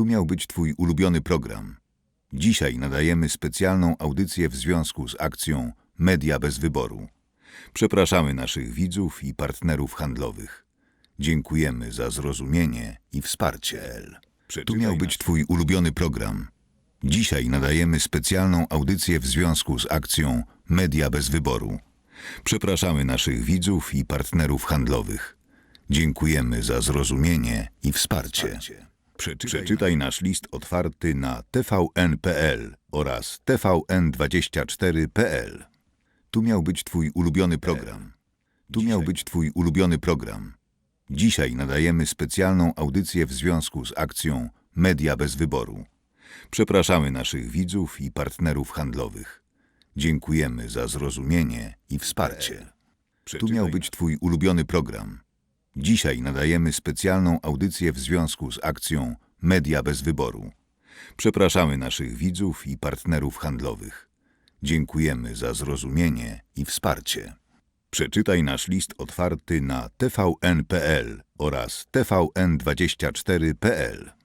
Tu miał być Twój ulubiony program. Dzisiaj nadajemy specjalną audycję w związku z akcją Media bez wyboru. Przepraszamy naszych widzów i partnerów handlowych. Dziękujemy za zrozumienie i wsparcie. Tu miał być Twój ulubiony program. Dzisiaj nadajemy specjalną audycję w związku z akcją Media bez wyboru. Przepraszamy naszych widzów i partnerów handlowych. Dziękujemy za zrozumienie i wsparcie. Przeczytaj, nasz list otwarty na tvn.pl oraz tvn24.pl. Tu miał być Twój ulubiony program. Tu miał być Twój ulubiony program. Dzisiaj nadajemy specjalną audycję w związku z akcją Media bez wyboru. Przepraszamy naszych widzów i partnerów handlowych. Dziękujemy za zrozumienie i wsparcie. Tu miał być Twój ulubiony program. Dzisiaj nadajemy specjalną audycję w związku z akcją Media bez wyboru. Przepraszamy naszych widzów i partnerów handlowych. Dziękujemy za zrozumienie i wsparcie. Przeczytaj nasz list otwarty na tvn.pl oraz tvn24.pl.